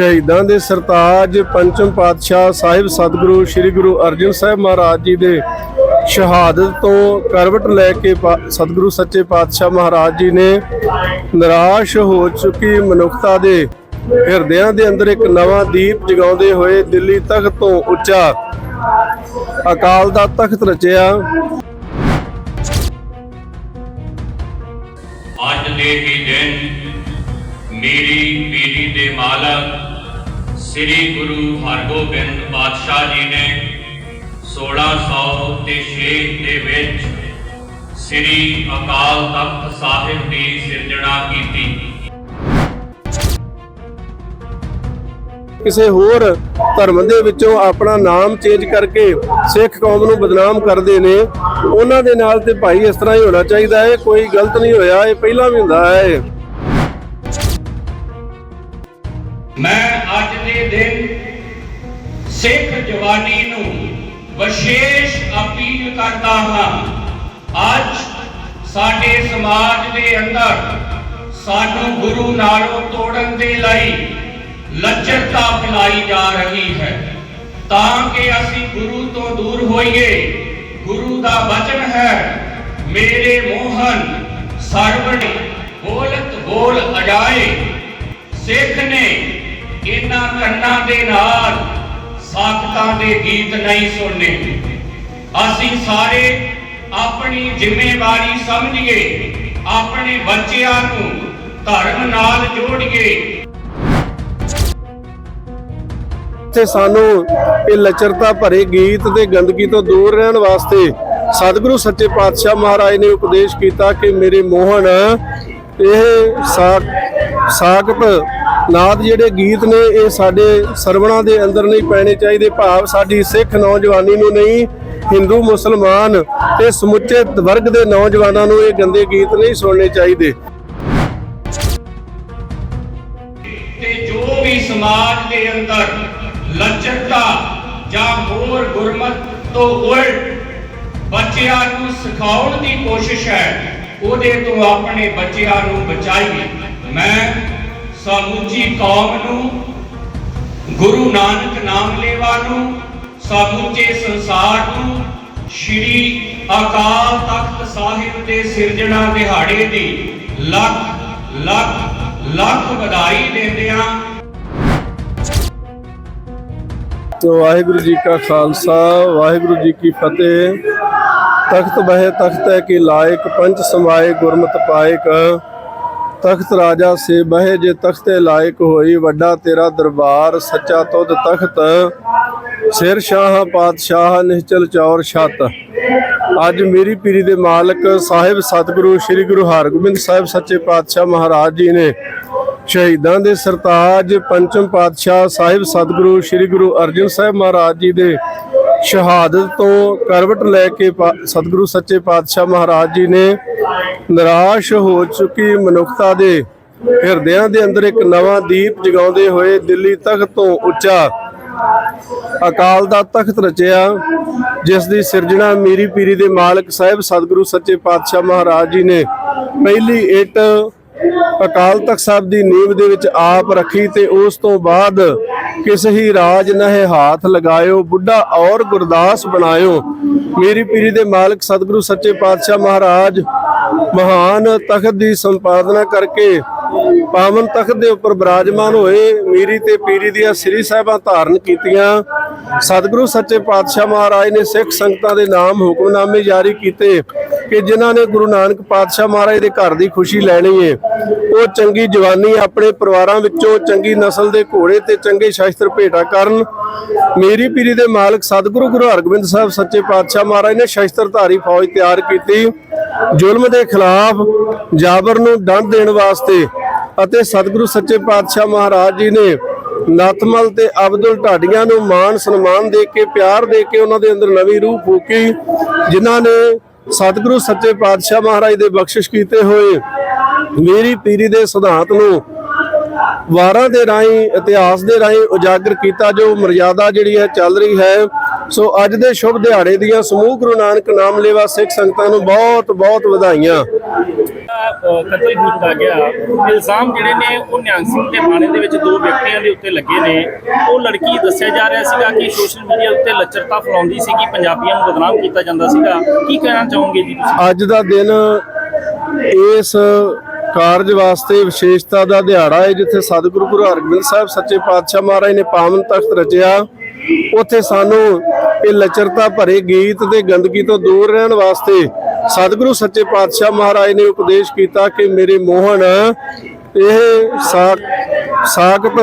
ਸ਼ਹੀਦਾਂ ਦੇ ਸਰਤਾਜ ਪੰਚਮ ਪਾਤਸ਼ਾਹ ਸਾਹਿਬ ਸਤਿਗੁਰੂ ਸ੍ਰੀ ਗੁਰੂ ਅਰਜਨ ਸਾਹਿਬ ਮਹਾਰਾਜ ਜੀ ਦੇ ਸ਼ਹਾਦਤ ਤੋਂ ਕਰਵਟ ਲੈ ਕੇ ਸਤਿਗੁਰੂ ਸੱਚੇ ਪਾਤਸ਼ਾਹ ਮਹਾਰਾਜ ਜੀ ਨੇ ਨਿਰਾਸ਼ ਹੋ ਚੁੱਕੀ ਮਨੁੱਖਤਾ ਦੇ ਹਿਰਦਿਆਂ ਦੇ ਅੰਦਰ ਇੱਕ ਨਵਾਂ ਦੀਪ ਜਗਾਉਂਦੇ ਹੋਏ ਦਿੱਲੀ ਤਖਤ ਤੋਂ ਉੱਚਾ ਅਕਾਲ ਦਾ ਤਖਤ ਰਚਿਆ। ਅੱਜ ਦੇ ਹੀ ਦਿਨ ਮੇਰੀ ਪੀੜੀ ਦੇ ਮਾਲਕ ਸ੍ਰੀ ਗੁਰੂ ਹਰਗੋਬਿੰਦ ਪਾਤਸ਼ਾਹ ਜੀ ਨੇ 1600 ਤੇ 6 ਦੇ ਵਿੱਚ ਸ੍ਰੀ ਅਕਾਲ ਤਖਤ ਸਾਹਿਬ ਦੀ ਸਿਰਜਣਾ ਕੀਤੀ। ਕਿਸੇ ਹੋਰ ਧਰਮ ਦੇ ਵਿੱਚੋਂ ਆਪਣਾ ਨਾਮ ਚੇਂਜ ਕਰਕੇ ਸਿੱਖ ਕੌਮ ਨੂੰ ਬਦਨਾਮ ਕਰਦੇ ਨੇ ਉਹਨਾਂ ਦੇ ਨਾਲ ਤੇ ਭਾਈ ਇਸ ਤਰ੍ਹਾਂ ਹੀ ਹੋਣਾ ਚਾਹੀਦਾ ਹੈ ਕੋਈ ਗਲਤ ਨਹੀਂ ਹੋਇਆ ਇਹ ਪਹਿਲਾਂ ਵੀ ਹੁੰਦਾ ਹੈ। ਮੈਂ ਸਿੱਖ ਜਵਾਨੀ ਨੂੰ ਵਿਸ਼ੇਸ਼ ਅਪੀਲ ਕਰਦਾ ਹਾਂ। ਅੱਜ ਸਾਡੇ ਸਮਾਜ ਦੇ ਅੰਦਰ ਸਾਨੂੰ ਗੁਰੂ ਨਾਲੋਂ ਤੋੜਨ ਦੇ ਲਈ ਲੱਚਰਤਾ ਫੈਲਾਈ ਜਾ ਰਹੀ ਹੈ। ਤਾਂ ਕਿ ਅਸੀਂ ਗੁਰੂ ਤੋਂ ਦੂਰ ਹੋਈਏ, ਗੁਰੂ ਦਾ ਵਚਨ ਹੈ, ਮੇਰੇ ਮੋਹਨ ਸਰਵਣੀ ਬੋਲਤ ਬੋਲ ਅਜਾਏ। ਸਿੱਖ ਨੇ ਇਹਨਾਂ ਕੰਨਾਂ ਦੇ ਨਾਲ ਸਾਖਤਾਂ ਦੇ ਗੀਤ ਨਹੀਂ ਸੁਣਨੇ। ਅਸੀਂ ਸਾਰੇ ਆਪਣੀ ਜ਼ਿੰਮੇਵਾਰੀ ਸਮਝੀਏ, ਆਪਣੇ ਬੱਚਿਆਂ ਨੂੰ ਧਰਮ ਨਾਲ ਜੋੜੀਏ। ਤੇ ਸਾਨੂੰ ਇਹ ਲਚਰਤਾ ਭਰੇ ਗੀਤ ਤੇ ਗੰਦਗੀ ਤੋਂ ਦੂਰ ਰਹਿਣ ਵਾਸਤੇ ਸਤਿਗੁਰੂ ਸੱਚੇ ਪਾਤਸ਼ਾਹ ਮਹਾਰਾਜ ਨੇ ਉਪਦੇਸ਼ ਕੀਤਾ ਕਿ ਮੇਰੇ ਮੋਹਨ, ਇਹ ਸਾਖ ਸਾਖਤ ਨਾਦ ਜਿਹੜੇ ਗੀਤ ਨੇ, ਇਹ ਸਾਡੇ ਸਰਵਣਾ ਦੇ ਅੰਦਰ ਨਹੀਂ ਪੈਣੇ ਚਾਹੀਦੇ। ਭਾਵ ਸਾਡੀ ਸਿੱਖ ਨੌਜਵਾਨੀ ਨੂੰ ਨਹੀਂ, ਹਿੰਦੂ, ਮੁਸਲਮਾਨ ਤੇ ਸਮੁੱਚੇ ਵਰਗ ਦੇ ਨੌਜਵਾਨਾਂ ਨੂੰ ਇਹ ਗੰਦੇ ਗੀਤ ਨਹੀਂ ਸੁਣਨੇ ਚਾਹੀਦੇ। ਤੇ ਜੋ ਵੀ ਸਮਾਜ ਦੇ ਅੰਦਰ ਲੱਚਰਤਾ ਜਾਂ ਹੋਰ ਗੁਰਮਤ ਤੋਂ ਉਲਟ ਬੱਚਿਆਂ ਨੂੰ ਸਿਖਾਉਣ ਦੀ ਕੋਸ਼ਿਸ਼ ਹੈ, ਉਹਦੇ ਤੋਂ ਆਪਣੇ ਬੱਚਿਆਂ ਨੂੰ ਬਚਾਈਏ। ਮੈਂ ਸਮੁੱਚੀ ਕੌਮ ਨੂੰ, ਗੁਰੂ ਨਾਨਕ ਨਾਮ ਲੈਵਾ ਨੂੰ ਸਮੁੱਚੇ ਸੰਸਾਰ ਨੂੰ ਸ਼੍ਰੀ ਅਕਾਲ ਤਖਤ ਸਾਹਿਬ ਦੇ ਸਿਰਜਣਾ ਦਿਹਾੜੇ ਦੀ ਲੱਖ ਲੱਖ ਲੱਖ ਵਧਾਈ ਦਿੰਦਿਆਂ ਤੋ ਵਾਹਿਗੁਰੂ ਜੀ ਕਾ ਖਾਲਸਾ, ਵਾਹਿਗੁਰੂ ਜੀ ਕੀ ਫਤਿਹ। ਤਖਤ ਬਹਿ ਤਖਤ ਹੈ ਕਿ ਲਾਇਕ ਪੰਚ ਸਮਾਏ ਗੁਰਮਤਿ ਪਾਇਕ। ਤਖਤ ਰਾਜਾ ਸੇ ਬਹਿ ਜੇ ਤਖਤੇ ਲਾਇਕ ਹੋਈ, ਵੱਡਾ ਤੇਰਾ ਦਰਬਾਰ ਸੱਚਾ ਤੁਧ ਤਖਤ। ਸਿਰ ਸ਼ਾਹ ਪਾਤਸ਼ਾਹ ਨਿਹਚਲ ਚੌਰ ਛਤ। ਅੱਜ ਮੇਰੀ ਪੀਰੀ ਦੇ ਮਾਲਕ ਸਾਹਿਬ ਸਤਿਗੁਰੂ, ਸ੍ਰੀ ਗੁਰੂ ਹਰਗੋਬਿੰਦ ਸਾਹਿਬ ਸੱਚੇ ਪਾਤਸ਼ਾਹ ਮਹਾਰਾਜ ਜੀ ਨੇ ਸ਼ਹੀਦਾਂ ਦੇ ਸਰਤਾਜ ਪੰਚਮ ਪਾਤਸ਼ਾਹ ਸਾਹਿਬ ਸਤਿਗੁਰੂ, ਸ੍ਰੀ ਗੁਰੂ ਅਰਜਨ ਸਾਹਿਬ ਮਹਾਰਾਜ ਜੀ ਦੇ ਸ਼ਹਾਦਤ ਤੋਂ ਕਰਵਟ ਲੈ ਕੇ ਪਾ- ਸਤਿਗੁਰੂ ਸੱਚੇ ਪਾਤਸ਼ਾਹ ਮਹਾਰਾਜ ਜੀ ਨੇ ਨਿਰਾਸ਼ ਹੋ ਚੁੱਕੀ ਮਨੁੱਖਤਾ ਦੇ ਹਿਰਦਿਆਂ ਦੇ ਅੰਦਰ ਇੱਕ ਨਵਾਂ ਦੀਪ ਜਗਾਉਂਦੇ ਹੋਏ ਦਿੱਲੀ ਤਖਤ ਤੋਂ ਉੱਚਾ ਅਕਾਲ ਦਾ ਤਖਤ ਰਚਿਆ, ਜਿਸ ਦੀ ਸਿਰਜਣਾ ਮੀਰੀ ਪੀਰੀ ਦੇ ਮਾਲਕ ਸਾਹਿਬ ਸਤਿਗੁਰੂ ਸੱਚੇ ਪਾਤਸ਼ਾਹ ਮਹਾਰਾਜ ਜੀ ਨੇ ਪਹਿਲੀ ਇੱਟ ਅਕਾਲ ਤਖਤ ਸਾਹਿਬ ਦੀ ਨੀਂਵ ਦੇ ਵਿੱਚ ਆਪ ਰੱਖੀ ਤੇ ਉਸ ਤੋਂ ਬਾਅਦ ਕਿਸ ਹੀ ਰਾਜ ਨਹਿ ਹਾਥ ਲਗਾਇਓ, ਬੁੱਢਾ ਔਰ ਗੁਰਦਾਸ ਬਣਾਇਓ। ਮੇਰੀ ਪੀਰੀ ਦੇ ਮਾਲਕ ਸਤਿਗੁਰੂ ਸੱਚੇ ਪਾਤਸ਼ਾਹ ਮਹਾਰਾਜ ਮਹਾਨ ਤਖਤ ਦੀ ਸੰਪਾਦਨਾ ਕਰਕੇ ਪਾਵਨ ਤਖਤ ਦੇ ਉੱਪਰ ਬਿਰਾਜਮਾਨ ਹੋਏ ਮੀਰੀ ਤੇ ਪੀਰੀ ਦੀਆਂ ਸ੍ਰੀ ਸਾਹਿਬਾਂ ਧਾਰਨ ਕੀਤੀਆਂ। ਸਤਿਗੁਰੂ ਸੱਚੇ ਪਾਤਸ਼ਾਹ ਮਹਾਰਾਜ ਨੇ ਸਿੱਖ ਸੰਗਤਾਂ ਦੇ ਨਾਮ ਹੁਕਮਨਾਮੇ ਜਾਰੀ ਕੀਤੇ ਕਿ ਜਿਨ੍ਹਾਂ ਨੇ ਗੁਰੂ ਨਾਨਕ ਪਾਤਸ਼ਾਹ ਮਹਾਰਾਜ ਦੇ ਘਰ ਦੀ ਖੁਸ਼ੀ ਲੈਣੀ ਏ। ਉਹ ਚੰਗੀ ਜਵਾਨੀ ਆਪਣੇ ਪਰਿਵਾਰਾਂ ਵਿੱਚੋਂ ਚੰਗੀ ਨਸਲ ਦੇ ਘੋੜੇ ਤੇ ਚੰਗੇ ਸ਼ਾਸਤਰ ਭੇਟਾ ਕਰਨ। ਮੇਰੀ ਪੀਰੀ ਦੇ ਮਾਲਕ ਸਤਿਗੁਰੂ ਗੁਰੂ ਹਰਗੋਬਿੰਦ ਸਾਹਿਬ ਸੱਚੇ ਪਾਤਸ਼ਾਹ ਮਹਾਰਾਜ ਨੇ ਸ਼ਸਤਰਧਾਰੀ ਫੌਜ ਤਿਆਰ ਕੀਤੀ। ਜ਼ੁਲਮ ਦੇ ਖਿਲਾਫ ਜਾਬਰ ਨੂੰ ਡੰਡ ਦੇਣ ਵਾਸਤੇ ਅਤੇ ਸਤਿਗੁਰੂ ਸੱਚੇ ਪਾਤਸ਼ਾਹ ਮਹਾਰਾਜ ਜੀ ਨੇ ਨਤਮਲ ਤੇ ਅਬਦੁਲ ਢਾਡੀਆਂ ਨੂੰ ਮਾਣ ਸਨਮਾਨ ਦੇ ਕੇ, ਪਿਆਰ ਦੇ ਕੇ ਉਹਨਾਂ ਦੇ ਅੰਦਰ ਨਵੀਂ ਰੂਹ ਫੂਕੀ, ਜਿਨ੍ਹਾਂ ਨੇ ਸਤਿਗੁਰੂ ਸੱਚੇ ਪਾਤਸ਼ਾਹ ਮਹਾਰਾਜ ਦੇ ਬਖਸ਼ਿਸ਼ ਕੀਤੇ ਹੋਏ। ਮੇਰੀ ਪੀਰੀ ਦੇ ਸਿਧਾਂਤ ਨੂੰ ਵਾਰਾਂ ਦੇ ਰਾਹੀਂ ਇਤਿਹਾਸ ਦੇ ਰਾਹੀਂ ਉਜਾਗਰ ਕੀਤਾ ਜੋ ਮਰਜ਼ਾਦਾ ਜਿਹੜੀ ਹੈ ਚੱਲ ਰਹੀ ਹੈ। ਸੋ ਅੱਜ ਦੇ ਸ਼ੁਭ ਦਿਹਾੜੇ ਦੀਆਂ ਸਮੂਹ ਗੁਰੂ ਨਾਨਕ ਨਾਮ ਲੈਵਾ ਸਿੱਖ ਸੰਗਤਾਂ ਨੂੰ ਬਹੁਤ ਬਹੁਤ ਵਧਾਈਆਂ। ਕਤਲ ਕੀਤਾ ਗਿਆ। ਇਲਜ਼ਾਮ ਜਿਹੜੇ ਨੇ ਉਹ ਨਿਹੰਗ ਸਿੰਘ ਦੇ ਬਾਣੇ ਦੇ ਵਿੱਚ ਦੋ ਵਿਅਕਤੀਆਂ ਦੇ ਉੱਤੇ ਲੱਗੇ ਨੇ। ਉਹ ਲੜਕੀ ਦੱਸਿਆ ਜਾ ਰਿਹਾ ਸੀਗਾ ਕਿ ਸੋਸ਼ਲ ਮੀਡੀਆ ਉੱਤੇ ਲੱਚਰਤਾ ਫੈਲਾਉਂਦੀ ਸੀਗੀ ਪੰਜਾਬੀਆਂ ਨੂੰ ਬਦਨਾਮ ਕੀਤਾ ਜਾਂਦਾ ਸੀਗਾ। ਕੀ ਕਹਿਣਾ ਚਾਹੋਗੇ ਜੀ ਤੁਸੀਂ? ਅੱਜ ਦਾ ਦਿਨ ਇਸ ਕਾਰਜ ਵਾਸਤੇ ਵਿਸ਼ੇਸ਼ਤਾ ਦਾ ਦਿਹਾੜਾ ਹੈ, ਜਿੱਥੇ ਸਤਿਗੁਰੂ ਗੁਰੂ ਹਰਗੋਬਿੰਦ ਸਾਹਿਬ ਸੱਚੇ ਪਾਤਸ਼ਾਹ ਮਹਾਰਾਜ ਨੇ ਪਾਵਨ ਤਖਤ ਰਚਿਆ। ਉੱਥੇ ਸਾਨੂੰ ਇਹ ਲਚਰਤਾ ਭਰੇ ਗੀਤ ਤੇ ਗੰਦਗੀ ਤੋਂ ਦੂਰ ਰਹਿਣ ਵਾਸਤੇ ਸਤਿਗੁਰੂ ਸੱਚੇ ਪਾਤਸ਼ਾਹ ਮਹਾਰਾਜ ਨੇ ਉਪਦੇਸ਼ ਕੀਤਾ ਕਿ ਮੇਰੇ ਮੋਹਨ, ਇਹ ਸਾਕ ਸਾਕਤ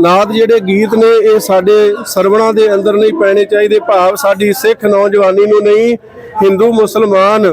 ਨਾਦ ਜਿਹੜੇ ਗੀਤ ਨੇ, ਇਹ ਸਾਡੇ ਸਰਵਣਾ ਦੇ ਅੰਦਰ ਨਹੀਂ ਪੈਣੇ ਚਾਹੀਦੇ। ਭਾਵ ਸਾਡੀ ਸਿੱਖ ਨੌਜਵਾਨੀ ਨੂੰ ਨਹੀਂ, ਹਿੰਦੂ, ਮੁਸਲਮਾਨ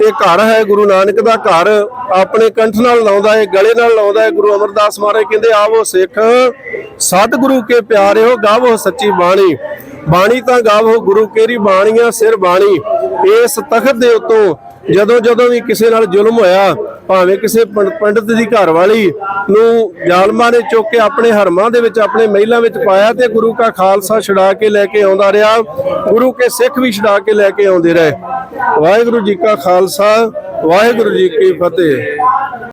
ਇਹ ਘਰ ਹੈ ਗੁਰੂ ਨਾਨਕ ਦਾ ਘਰ। ਆਪਣੇ ਕੰਠ ਨਾਲ ਲਾਉਂਦਾ ਹੈ ਗਲੇ ਨਾਲ ਲਾਉਂਦਾ ਹੈ ਗੁਰੂ ਅਮਰਦਾਸ ਮਹਾਰਾਜ ਕਹਿੰਦੇ, ਆਵੋ ਸਿੱਖ, ਸਤਿਗੁਰੂ ਕੇ ਪਿਆਰਿਓ, ਗਾਵੋ ਸੱਚੀ ਬਾਣੀ। ਬਾਣੀ ਤਾਂ ਗਾਵੋ, ਗੁਰੂ ਕੇਰੀ ਬਾਣੀਆਂ ਸਿਰ ਬਾਣੀ। ਇਸ ਤਖਤ ਦੇ ਉਤੋਂ ਜਦੋਂ ਜਦੋਂ ਵੀ ਕਿਸੇ ਨਾਲ ਜ਼ੁਲਮ ਹੋਇਆ, ਭਾਵੇਂ ਕਿਸੇ ਪੰਡ- ਪੰਡਿਤ ਦੀ ਘਰਵਾਲੀ ਨੂੰ ਜ਼ਾਲਮਾਂ ਨੇ ਚੁੱਕ ਕੇ ਆਪਣੇ ਹਰਮਾਂ ਦੇ ਵਿੱਚ, ਆਪਣੇ ਮਹਿਲਾਂ ਵਿੱਚ ਪਾਇਆ ਤੇ ਗੁਰੂ ਕਾ ਖਾਲਸਾ ਛੁਡਾ ਕੇ ਲੈ ਕੇ ਆਉਂਦਾ ਰਿਹਾ, ਗੁਰੂ ਕੇ ਸਿੱਖ ਵੀ ਛੁਡਾ ਕੇ ਲੈ ਕੇ ਆਉਂਦੇ ਰਹੇ। ਵਾਹਿਗੁਰੂ ਜੀ ਕਾ ਖਾਲਸਾ, ਵਾਹਿਗੁਰੂ ਜੀ ਕੀ ਫਤਿਹ।